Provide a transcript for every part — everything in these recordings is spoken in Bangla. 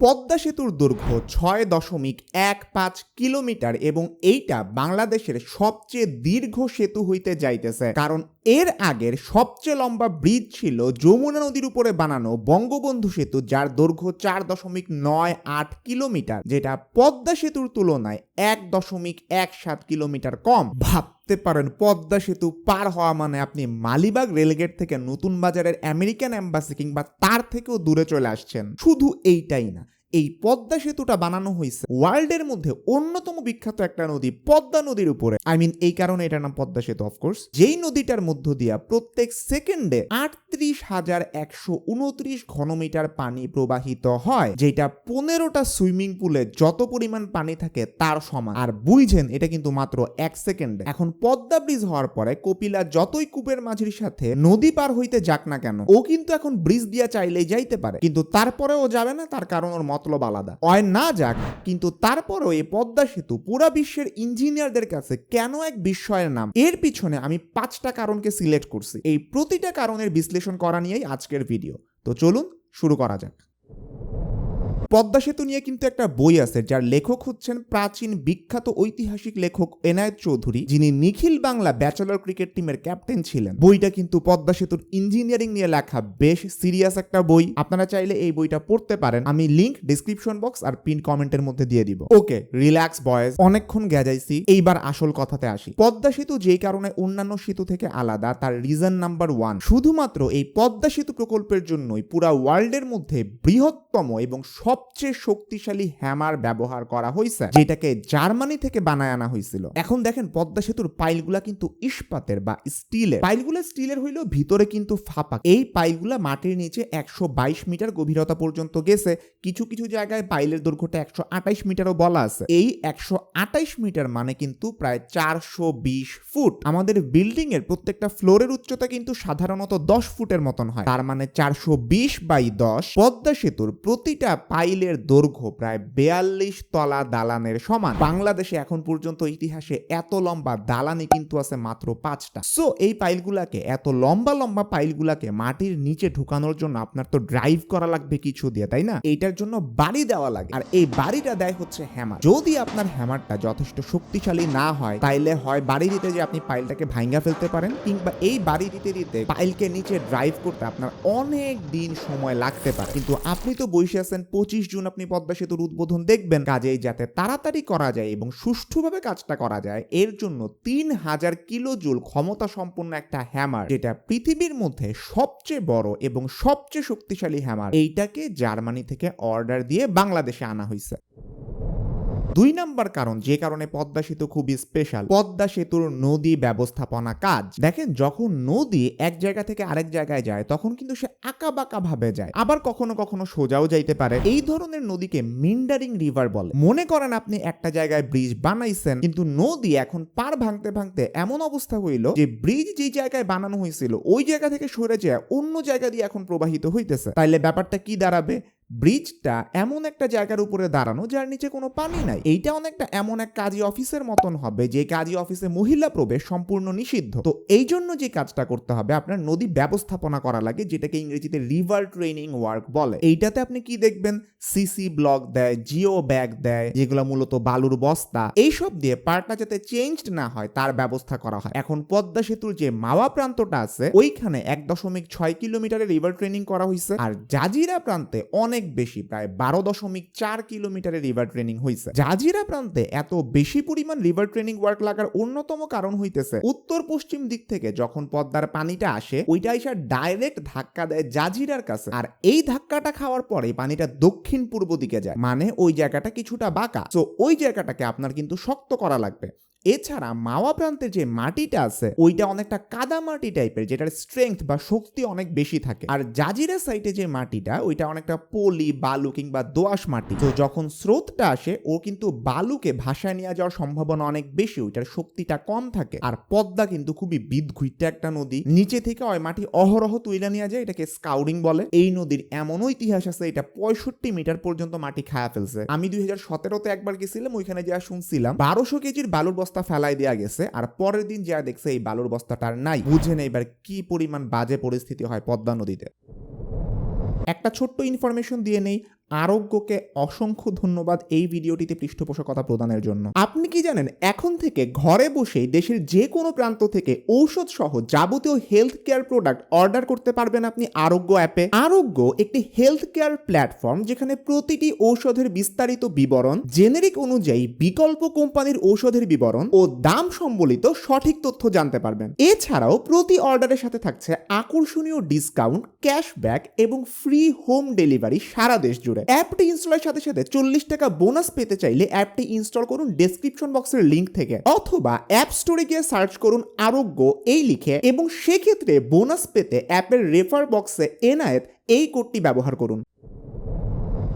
পদ্মা সেতুর দৈর্ঘ্য ছয় দশমিক এক পাঁচ কিলোমিটার এবং এইটা বাংলাদেশের সবচেয়ে দীর্ঘ সেতু হইতে যাইতেছে। কারণ এর আগের সবচেয়ে লম্বা ব্রিজ ছিল যমুনা নদীর উপরে বানানো বঙ্গবন্ধু সেতু, যার দৈর্ঘ্য চার দশমিক নয় আট কিলোমিটার, যেটা পদ্মা সেতুর তুলনায় এক দশমিক এক সাত কিলোমিটার কম। ভাবতে পারেন, পদ্মা সেতু পার হওয়া মানে আপনি মালিবাগ রেলগেট থেকে নতুন বাজারের আমেরিকান এম্বাসি কিংবা তার থেকেও দূরে চলে আসছেন। শুধু এইটাই না এই পদ্মা সেতুটা বানানো হয়েছে ওয়ার্ল্ডের মধ্যে অন্যতম বিখ্যাত একটা নদী, পদ্মা নদীর উপরে। আই মিন এই কারণে এটার নাম পদ্মা সেতু অফকোর্স যেই নদীটার মধ্য দিয়া প্রত্যেক সেকেন্ডে আটত্রিশ হাজার একশো উনত্রিশ ঘনমিটার পানি প্রবাহিত হয়, যেটা পনেরোটা সুইমিং পুলে যত পরিমাণ পানি থাকে তার সমান। আর বুঝছেন এটা কিন্তু মাত্র এক সেকেন্ডে। এখন পদ্মা ব্রিজ হওয়ার পরে কপিলা যতই কূপের মাঝির সাথে নদী পার হইতে যাক না কেন, ও কিন্তু এখন ব্রিজ দিয়া চাইলেই যাইতে পারে। কিন্তু তারপরে ও যাবে না, তার কারণ ওর মতলব আলাদা। অয় না যাক, কিন্তু তারপরও এই পদ্মা সেতু পুরা বিশ্বের ইঞ্জিনিয়ারদের কাছে কেন এক বিস্ময়ের নাম? এর পিছনে আমি পাঁচটা কারণকে সিলেক্ট করছি। এই প্রতিটা কারণের বিশ্লেষণ করা নিয়েই আজকের ভিডিও। তো চলুন শুরু করা যাক। পদ্মা সেতু নিয়ে কিন্তু একটা বই আছে, যার লেখক হচ্ছেন প্রাচীন বিখ্যাত ঐতিহাসিক লেখক এনায়েত চৌধুরী, যিনি নিখিল বাংলা ব্যাচেলর ক্রিকেট টিমের ক্যাপ্টেন ছিলেন। বইটা কিন্তু পদ্মা সেতুর ইঞ্জিনিয়ারিং নিয়ে লেখা, বেশ সিরিয়াস একটা বই। আপনারা চাইলে এই বইটা পড়তে পারেন। আমি লিঙ্ক ডিসক্রিপশন বক্স আর পিন কমেন্টের মধ্যে দিয়ে দিব। ওকে, রিল্যাক্স বয়েজ, অনেকক্ষণ গেজাইছি এইবার আসল কথাতে আসি। পদ্মা সেতু যেই কারণে অন্যান্য সেতু থেকে আলাদা, তার রিজন নাম্বার ওয়ান শুধুমাত্র এই পদ্মা সেতু প্রকল্পের জন্যই পুরা ওয়ার্ল্ডের মধ্যে বৃহত্তম এবং সবচেয়ে শক্তিশালী হ্যামার ব্যবহার করা হয়েছে যেটাকে জার্মানি থেকে বানায় আনা হয়েছিল এখন দেখেন পদ্মা সেতুর পাইলগুলা কিন্তু ইস্পাতের বা স্টিলের। পাইলগুলা স্টিলের হইলেও ভিতরে কিন্তু ফাঁপা। এই পাইলগুলা মাটির নিচে একশো বাইশ মিটার গভীরতা পর্যন্ত গেছে। কিছু কিছু জায়গায় পাইলের দৈর্ঘ্যটা একশো আঠাইশ মিটারও বলা আছে। এই একশো মিটার মানে কিন্তু প্রায় চারশো বিশ ফুট। আমাদের বিল্ডিং এর প্রত্যেকটা ফ্লোরের উচ্চতা কিন্তু সাধারণত দশ ফুটের মতন হয়। তার মানে চারশো বিশ বাই দশ পদ্মা সেতুর প্রতিটা পাইলের দৈর্ঘ্য প্রায় বেয়াল্লিশ তলা দালানের সমান। বাংলাদেশে এখন পর্যন্ত ইতিহাসে এত লম্বা দালানি কিন্তু আছে মাত্র পাঁচটা। সো এই পাইলগুলাকে, এত লম্বা লম্বা পাইলগুলাকে মাটির নিচে ঢুকানোর জন্য আপনার তো ড্রাইভ করা লাগবে কিছু দিয়ে, তাই না? এইটার জন্য বাড়ি দেওয়া লাগে। আর এই বাড়িটা দেয় হচ্ছে হ্যামার যদি আপনার হ্যামারটা যথেষ্ট শক্তিশালী না হয়, তাইলে হয় বাড়ি দিতে যে আপনি পাইলটাকে ভাঙ্গা ফেলতে পারেন, কিংবা এই বাড়ি দিতে দিতে পাইলকে নিচে ড্রাইভ করতে আপনার অনেক দিন সময় লাগতে পারে। কিন্তু আপনি তো বসে আছেন পঁচিশ জুন আপনি পদ্মা সেতুর উদ্বোধন দেখবেন। কাজেই যাতে তাড়াতাড়ি করা যায় এবং সুষ্ঠুভাবে কাজটা করা যায়, এর জন্য তিন হাজার কিলো জুল ক্ষমতা সম্পন্ন একটা হ্যামার, যেটা পৃথিবীর মধ্যে সবচেয়ে বড় এবং সবচেয়ে শক্তিশালী হ্যামার, এইটাকে জার্মানি থেকে অর্ডার দিয়ে বাংলাদেশে আনা হয়েছে দুই নাম্বার কারণ, যে কারণে পদ্মা সেতু খুবই স্পেশাল পদ্মা সেতুর নদী ব্যবস্থাপনা কাজ। দেখেন, যখন নদী এক জায়গা থেকে আরেক জায়গায় যায়, তখন কিন্তু সে আঁকা বাঁকা ভাবে যায়। আবার কখনো কখনো সোজাও যাইতে পারে। এই ধরনের নদীকে মিন্ডারিং রিভার বলে। মনে করেন আপনি একটা জায়গায় ব্রিজ বানাইছেন, কিন্তু নদী এখন পার ভাঙতে ভাঙতে এমন অবস্থা হইল যে ব্রিজ যে জায়গায় বানানো হয়েছিল ওই জায়গা থেকে সরে যায়, অন্য জায়গা দিয়ে এখন প্রবাহিত হইতেছে। তাইলে ব্যাপারটা কি দাঁড়াবে? ব্রিজটা এমন একটা জায়গার উপরে দাঁড়ানো যার নিচে কোনো পানি নাই। এইটা অনেকটা এমন এক কাজী অফিসের মতন হবে, যে কাজী অফিসে মহিলা প্রবেশ সম্পূর্ণ নিষিদ্ধ। তো এই জন্য যে কাজটা করতে হবে, আপনার নদী ব্যবস্থাপনা করা লাগে, যেটাকে ইংরেজিতে রিভার ট্রেনিং ওয়ার্ক বলে। এইটাতে আপনি কি দেখবেন? সিসি ব্লক দেয় জিও ব্যাগ দেয়, যেগুলো মূলত বালুর বস্তা। এইসব দিয়ে পার্টটা যাতে চেঞ্জড না হয়, তার ব্যবস্থা করা হয়। এখন পদ্মা সেতুর যে মাওয়া প্রান্তটা আছে, ওইখানে এক দশমিক ছয় কিলোমিটারের রিভার ট্রেনিং করা হয়েছে আর জাজিরা প্রান্তে অনেক বেশি, প্রায় বারো দশমিক চার কিলোমিটারের রিভার ট্রেনিং হয়েছে জাজিরা প্রান্তে এত বেশি পরিমাণ রিভার ট্রেনিং ওয়ার্ক লাগার অন্যতম কারণ হইতেছে উত্তর পশ্চিম দিক থেকে যখন পদ্মার পানিটা আসে, ওইটা এসে ডাইরেক্ট ধাক্কা দেয় জাজিরার কাছে। আর এই ধাক্কাটা খাওয়ার পরে পানিটা দক্ষিণ পূর্ব দিকে যায়। মানে ওই জায়গাটা কিছুটা বাঁকা। তো ওই জায়গাটাকে আপনার কিন্তু শক্ত করা লাগবে। এছাড়া মাওয়া প্রান্তের যে মাটিটা আছে, ওইটা অনেকটা কাদা মাটি টাইপের যেটার স্ট্রেংথ বা শক্তি অনেক বেশি থাকে। আর জাজিরা সাইডে যে মাটিটা, ওইটা অনেকটা পলি, বালু কিংবা দোআঁশ মাটি। তো যখন স্রোতটা আসে, ও কিন্তু বালুকে ভাসায় নিয়ে যাওয়ার সম্ভাবনা অনেক বেশি, ওইটার শক্তিটা কম থাকে। আর পদ্মা কিন্তু খুবই বিদঘুইটা একটা নদী। নিচে থেকে ওই মাটি অহরহ তুইলা নিয়ে যায়, এটাকে স্কাউডিং বলে। এই নদীর এমনও ইতিহাস আছে, এটা পঁয়ষট্টি মিটার পর্যন্ত মাটি খায়া ফেলছে। আমি দুই হাজার সতেরোতে একবার গেছিলাম, ওইখানে যা শুনছিলাম, বারোশো কেজির বালুর বস্তা ফেলাই দেওয়া গেছে, আর পরের দিন যা দেখছে এই বালুর বস্তাটার নাই, বুঝে নেই এবার কি পরিমাণ বাজে পরিস্থিতি হয় পদ্মা নদীতে। একটা ছোট্ট ইনফরমেশন দিয়ে নেই আরোগ্যকে অসংখ্য ধন্যবাদ এই ভিডিওটিতে পৃষ্ঠপোষকতা প্রদানের জন্য। আপনি কি জানেন, এখন থেকে ঘরে বসেই দেশের যে কোনো প্রান্ত থেকে ঔষধ সহ যাবতীয় হেলথ কেয়ার প্রোডাক্ট অর্ডার করতে পারবেন আপনি আরোগ্য অ্যাপে। আরোগ্য একটি হেলথ কেয়ার প্ল্যাটফর্ম যেখানে প্রতিটি ঔষধের বিস্তারিত বিবরণ জেনেরিক অনুযায়ী বিকল্প কোম্পানির ঔষধের বিবরণ ও দাম সম্বলিত সঠিক তথ্য জানতে পারবেন। এছাড়াও প্রতি অর্ডারের সাথে থাকছে আকর্ষণীয় ডিসকাউন্ট ক্যাশব্যাক এবং ফ্রি হোম ডেলিভারি সারা দেশ জুড়ে। অ্যাপটি ইনস্টলের সাথে সাথে চল্লিশ টাকা বোনাস পেতে চাইলে অ্যাপটি ইনস্টল করুন ডেসক্রিপশন বক্সের লিঙ্ক থেকে। অথবা অ্যাপ স্টোরে গিয়ে সার্চ করুন আরোগ্য, এই লিখে, এবং সেক্ষেত্রে বোনাস পেতে অ্যাপের রেফার বক্সে এনায়েত এই কোডটি ব্যবহার করুন।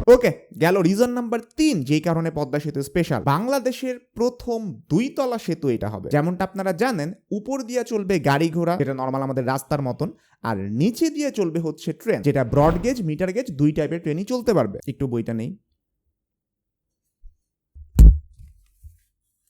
ওকে, গেল রিজন নাম্বার তিন, যেই কারণে পদ্মা সেতু স্পেশাল বাংলাদেশের প্রথম দুই তলা সেতু এটা হবে। যেমনটা আপনারা জানেন, উপর দিয়ে চলবে গাড়ি ঘোড়া, যেটা নর্মাল আমাদের রাস্তার মতন, আর নিচে দিয়ে চলবে হচ্ছে ট্রেন যেটা ব্রড গেজ মিটার গেজ দুই টাইপের ট্রেনই চলতে পারবে। একটু বইটা নেই।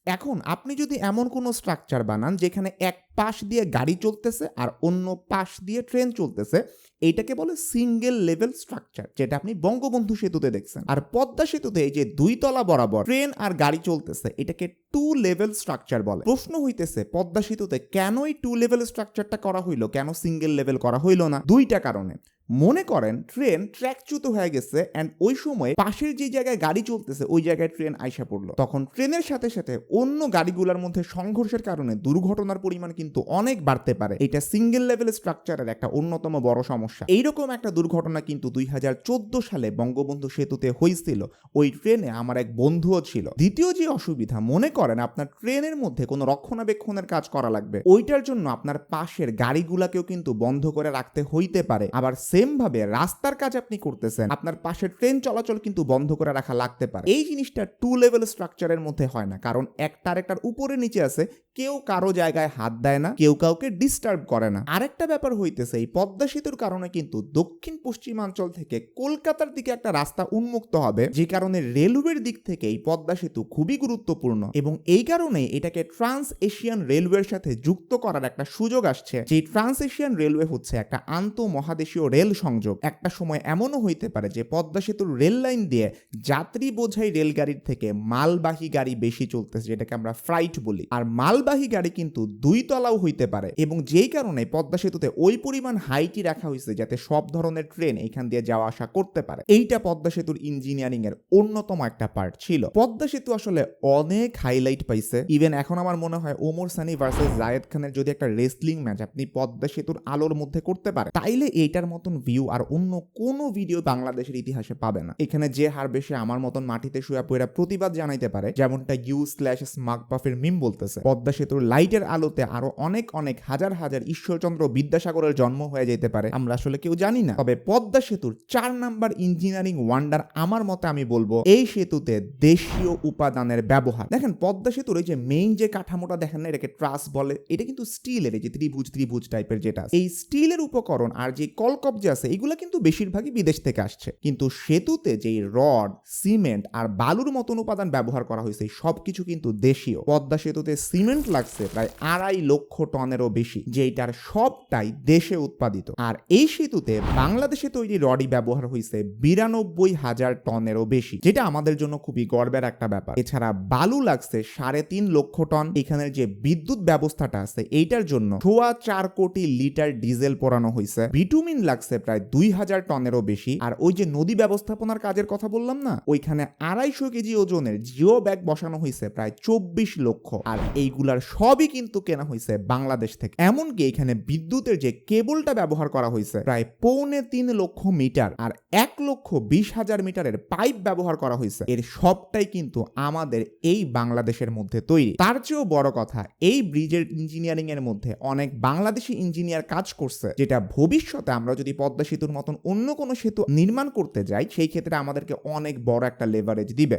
এখন আপনি যদি এমন কোনো স্ট্রাকচার বানান যেখানে এক পাশ দিয়ে গাড়ি চলতেছে আর অন্য পাশ দিয়ে ট্রেন চলতেছে এইটাকে বলে সিঙ্গেল লেভেল স্ট্রাকচার যেটা আপনি বঙ্গবন্ধু সেতুতে দেখছেন। আর পদ্মা সেতুতে এই যে দুই তলা বরাবর ট্রেন আর গাড়ি চলতেছে, এটাকে টু লেভেল স্ট্রাকচার বলে। প্রশ্ন হইতেছে, পদ্মা সেতুতে কেন এই টু লেভেল স্ট্রাকচারটা করা হইল, কেন সিঙ্গেল লেভেল করা হইল না? দুইটা কারণে। মনে করেন, ট্রেন ট্র্যাকচ্যুত হয়ে গেছে অ্যান্ড ওই সময় পাশের যে জায়গায় গাড়ি চলতেছে, ওই জায়গায় ট্রেন আইসা পড়ল। তখন ট্রেনের সাথে সাথে অন্য গাড়িগুলোর মধ্যে সংঘর্ষের কারণে দুর্ঘটনার পরিমাণ কিন্তু অনেক বাড়তে পারে। এটা সিঙ্গেল লেভেল স্ট্রাকচারের একটা অন্যতম বড় সমস্যা। এইরকম একটা দুর্ঘটনা কিন্তু দুই হাজার চোদ্দ সালে বঙ্গবন্ধু সেতুতে হয়েছিল ওই ট্রেনে আমার এক বন্ধুও ছিল। দ্বিতীয় যে অসুবিধা, মনে করেন আপনার ট্রেনের মধ্যে কোনো রক্ষণাবেক্ষণের কাজ করা লাগবে। ওইটার জন্য আপনার পাশের গাড়িগুলাকেও কিন্তু বন্ধ করে রাখতে হইতে পারে। আবার সেম ভাবে রাস্তার কাজ আপনি করতেছেন, আপনার পাশে ট্রেন চলাচল কিন্তু বন্ধ করে রাখা লাগতে পারে। এই জিনিসটা টু লেভেল স্ট্রাকচারের মধ্যে হয় না, কারণ একটা আরেকটার উপরে নিচে আছে, কেউ কারও জায়গায় হাত দেয় না, কেউ কাউকে ডিস্টার্ব করে না। আরেকটা ব্যাপার হইতেছে, এই পদ্মা সেতুর কারণে কিন্তু দক্ষিণ পশ্চিমাঞ্চল থেকে কলকাতার দিকে একটা রাস্তা উন্মুক্ত হবে, যে কারণে রেলওয়ের দিক থেকে এই পদ্মা সেতু খুবই গুরুত্বপূর্ণ এবং এই কারণে এটাকে ট্রান্স এশিয়ান রেলওয়ের সাথে যুক্ত করার একটা সুযোগ আসছে। যে ট্রান্স এশিয়ান রেলওয়ে হচ্ছে একটা আন্তঃ মহাদেশীয় রেল সংযোগ একটা সময় এমনও হইতে পারে যে পদ্মা সেতুর রেল লাইন দিয়ে যাত্রী বোঝাই রেলগাড়ির থেকে মালবাহী গাড়ি বেশি চলতেছে, যেটাকে আমরা ফ্রাইট বলি। আর মালবাহী গাড়ি কিন্তু দুই তলাও হইতে পারে এবং যেই কারণে পদ্মা সেতুতে ওই পরিমাণ হাইটি রাখা হয়েছে যাতে সব ধরনের ট্রেন এখান দিয়ে যাওয়া আসা করতে পারে। এইটা পদ্মা সেতুর ইঞ্জিনিয়ারিং এর অন্যতম একটা পার্ট ছিল। পদ্মা সেতু আসলে অনেক হাইলাইট পাইছে। ইভেন এখন আমার মনে হয় ওমর সানি ভার্সেস জায়েদ খানের যদি একটা রেসলিং ম্যাচ আপনি পদ্মা সেতুর আলোর মধ্যে করতে পারে তাইলে এইটার মতন ভিউ আর অন্য কোনো ভিডিও বাংলাদেশের ইতিহাসে পাবে না। এখানে যে হার বেশি আমার মতন মাটিতে শুয়ে পড়া প্রতিবাদ জানাইতে পারে, যেমনটা ইউ স্ল্যাশ স্মাক পাফের মিম বলতেছে। পদ্মা সেতুর লাইটের আলোতে আরও অনেক অনেক হাজার হাজার ঈশ্বরচন্দ্র বিদ্যাসাগরের জন্ম হয়ে যেতে পারে, আমরা আসলে কেউ জানি না। তবে পদ্মা সেতুর চার নাম্বার ইঞ্জিনিয়ারিং ওয়ান্ডার আমার মতে আমি বলব, এই সেতুতে দেশীয় উপাদানের ব্যবহার। দেখেন, পদ্মা সেতুর এই যে মেইন যে কাঠামোটা দেখেন না, এটাকে ট্রাস বলে, এটা কিন্তু স্টিলের এই যে ত্রিভুজ ত্রিভুজ টাইপের যেটা। এই স্টিলের উপকরণ আর যে কলকব যে আছে, এগুলো কিন্তু বেশিরভাগই বিদেশ থেকে আসছে। কিন্তু সেতুতে যেই রড, সিমেন্ট আর বালুর মতন উপাদান ব্যবহার করা হয়েছে সব কিছু কিন্তু দেশীয়। পদ্মা সেতুতে সিমেন্ট লাগছে প্রায় আড়াই লক্ষ টনেরও বেশি যেটার সবটাই দেশে উৎপাদিত। আর এই সেতুতে বাংলাদেশে তৈরি রডই ব্যবহার হয়েছে বিরানব্বই হাজার টনেরও বেশি, যেটা আমাদের জন্য খুবই গর্বের একটা ব্যাপার। এছাড়া বালু লাগছে সাড়ে তিন লক্ষ টন, এখানের যে বিদ্যুৎ ব্যবস্থাটা আছে, এইটার জন্য সোয়া চার কোটি লিটার ডিজেল পোড়ানো হয়েছে। বিটুমিন লাগছে প্রায় দুই হাজার টনেরও বেশি। আর ওই যে নদী ব্যবস্থাপনার কাজের কথা বললাম না, ওইখানে আড়াইশো কেজি ওজনের জিও ব্যাগ বসানো হয়েছে প্রায় চব্বিশ লক্ষ। আর এইগুলার সবই কিন্তু কেনা হয়েছে বাংলাদেশ থেকে। এমনকি এখানে বিদ্যুতের যে কেবলটা ব্যবহার করা হয়েছে প্রায় পৌনে তিন লক্ষ মিটার আর এক লক্ষ বিশ হাজার মিটারের পাইপ ব্যবহার করা হয়েছে এর সবটাই কিন্তু আমাদের এই বাংলাদেশের মধ্যে তৈরি। তার চেয়েও বড় কথা, এই ব্রিজের ইঞ্জিনিয়ারিং এর মধ্যে অনেক বাংলাদেশি ইঞ্জিনিয়ার কাজ করছে, যেটা ভবিষ্যতে আমরা যদি পদ্মা সেতুর মতন অন্য কোনো সেতু নির্মাণ করতে যাই, সেই ক্ষেত্রে আমাদেরকে অনেক বড় একটা লেভারেজ দিবে।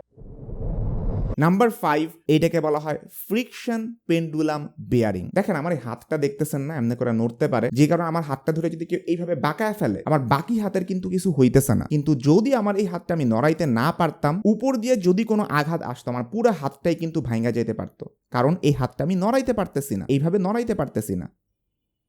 নাম্বার ফাইভ এটাকে বলা হয় ফ্রিকশন পেন্ডুলাম বেয়ারিং দেখেন, আমার এই হাতটা দেখতেছেন না, এমনি করে নড়তে পারে। যে কারণে আমার হাতটা ধরে যদি কেউ এইভাবে বাঁকায় ফেলে, আমার বাকি হাতের কিন্তু কিছু হইতেছে না। কিন্তু যদি আমার এই হাতটা আমি নড়াইতে না পারতাম, উপর দিয়ে যদি কোনো আঘাত আসতো, আমার পুরো হাতটাই কিন্তু ভাঙ্গা যেতে পারতো। কারণ এই হাতটা আমি নড়াইতে পারতেছি না, এইভাবে নড়াইতে পারতেছি না।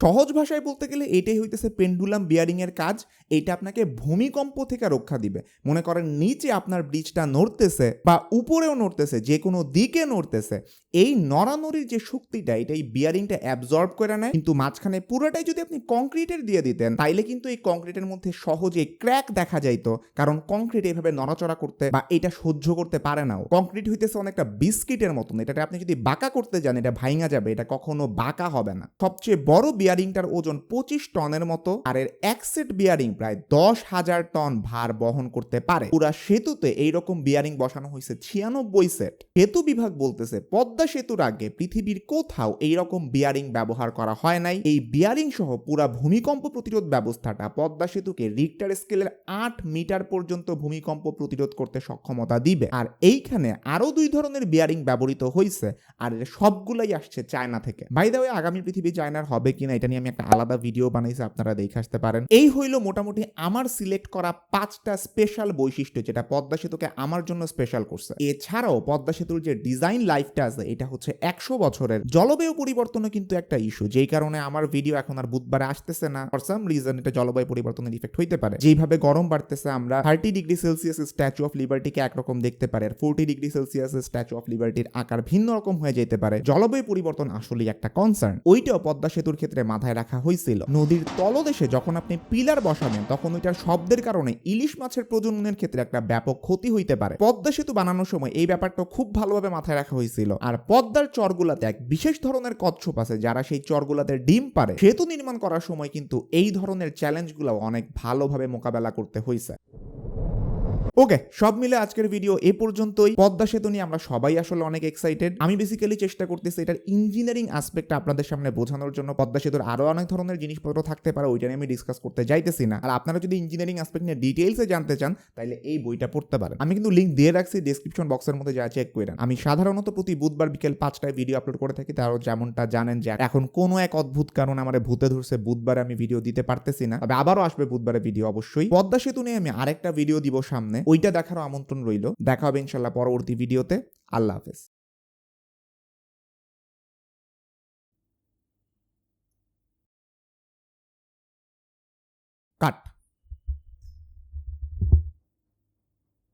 সহজ ভাষায় বলতে গেলে এটাই হইতেছে পেন্ডুলাম বিয়ারিং এর কাজ। এটা আপনাকে ভূমিকম্প থেকে রক্ষা দিবে। মনে করেন নিচে আপনার ব্রিজটা নড়তেছে বা উপরেও নড়তেছে যে কোনো দিকে নড়তেছে। এই নড়ানড়ির যে শক্তিটা, এটা এই বিয়ারিংটা অ্যাবজর্ব করে নেয়। কিন্তু মাঝখানে পুরোটাই যদি আপনি কংক্রিটের দিয়ে দিতেন, তাইলে কিন্তু এই কংক্রিটের মধ্যে সহজে ক্র্যাক দেখা যাইতো। কারণ কংক্রিট এইভাবে নড়াচড়া করতে বা এটা সহ্য করতে পারে নাও কংক্রিট হইতেছে অনেকটা বিস্কিটের মতন। এটাকে আপনি যদি বাঁকা করতে যান, এটা ভাইঙা যাবে। এটা কখনো বাঁকা হবে না। সবচেয়ে বড় বিয়ারিংটার ওজন পঁচিশ টনের মতো। আর এর এক সেট বিয়ারিং প্রায় দশ হাজার টন ভার বহন করতে পারে। পুরা সেতুতে এইরকম বিয়ারিং বসানো হয়েছে ছিয়ানব্বই সেট। সেতু বিভাগ বলতেছে, পদ্মা সেতুর আগে পৃথিবীর কোথাও এইরকম বিয়ারিং ব্যবহার করা হয় নাই। এই বিয়ারিং সহ পুরা ভূমিকম্প প্রতিরোধ ব্যবস্থাটা পদ্মা সেতুকে রিক্টার স্কেলের আট মিটার পর্যন্ত ভূমিকম্প প্রতিরোধ করতে সক্ষমতা দিবে। আর এইখানে আরও দুই ধরনের বিয়ারিং ব্যবহৃত হয়েছে আর এর সবগুলাই আসছে চায়না থেকে। বাই দা আগামী পৃথিবী চায়নার হবে কিনা এটা নিয়ে আমি একটা আলাদা ভিডিও বানাইছি, আপনারা দেখে আসতে পারেন। এই হইল মোটামুটি আমার সিলেক্ট করা পাঁচটা স্পেশাল বৈশিষ্ট্য, যেটা পদ্মা সেতুকে আমার জন্য স্পেশাল করছে। এছাড়াও পদ্মা সেতুর যে ডিজাইন লাইফটা আছে, এটা হচ্ছে একশো বছরের। জলবায়ু পরিবর্তনও কিন্তু একটা ইস্যু যেই কারণে আমার ভিডিও এখন আর বুধবারে আসতেছে না। ফর সাম রিজন এটা জলবায়ু পরিবর্তনের ইফেক্ট হইতে পারে। যেইভাবে গরম বাড়তেছে, আমরা thirty degree Celsius statue of লিবার্টিকে একরকম দেখতে পারে, আর forty degree Celsius statue of লিবার্টির আকার ভিন্ন রকম হয়ে যেতে পারে। জলবায়ু পরিবর্তন আসলেই একটা কনসার্ন ওইটাও পদ্মা সেতুর ক্ষেত্রে মাথায় রাখা হয়েছিল নদীর তলদেশে যখন আপনি পিলার বসাবেন, তখন ওইটার শব্দের কারণে ইলিশ মাছের প্রজননের ক্ষেত্রে একটা ব্যাপক ক্ষতি হইতে পারে। পদ্মা সেতু বানানোর সময় এই ব্যাপারটা খুব ভালোভাবে মাথায় রাখা হয়েছিল আর পদ্মার চরগুলাতে এক বিশেষ ধরনের কচ্ছপ আছে, যারা সেই চরগুলাতে ডিম পারে। সেতু নির্মাণ করার সময় কিন্তু এই ধরনের চ্যালেঞ্জগুলো অনেক ভালোভাবে মোকাবেলা করতে হয়েছে ওকে সব মিলে আজকের ভিডিও এ পর্যন্তই। পদ্মা সেতু নিয়ে আমরা সবাই আসলে অনেক এক্সাইটেড আমি বেসিক্যালি চেষ্টা করতেছি এটার ইঞ্জিনিয়ারিং আসপেক্ট আপনাদের সামনে বোঝানোর জন্য। পদ্মা সেতুর আরও অনেক ধরনের জিনিসপত্র থাকতে পারে, ওইটা নিয়ে আমি ডিসকাস করতে যাইতেছি না। আর আপনারা যদি ইঞ্জিনিয়ারিং আসপেক্ট নিয়ে ডিটেইলসে জানতে চান তাহলে এই বইটা পড়তে পারেন। আমি কিন্তু লিঙ্ক দিয়ে রাখছি ডিসক্রিপশন বক্সের মধ্যে যা চেক করে আমি সাধারণত প্রতি বুধবার বিকেল পাঁচটায় ভিডিও আপলোড করে থাকি তারও যেমনটা জানেন যে এখন কোনো এক অদ্ভুত কারণ আমার ভূতে ধরছে, বুধবারে আমি ভিডিও দিতে পারতেছি না। তবে আবারও আসবে বুধবারে ভিডিও অবশ্যই। পদ্মা সেতু নিয়ে আমি আরেকটা ভিডিও দিব সামনে। ওইটা দেখারও আমন্ত্রণ রইল। দেখা হবে ইনশাল্লাহ পরবর্তী ভিডিওতে। আল্লাহ হাফেজ। কাট।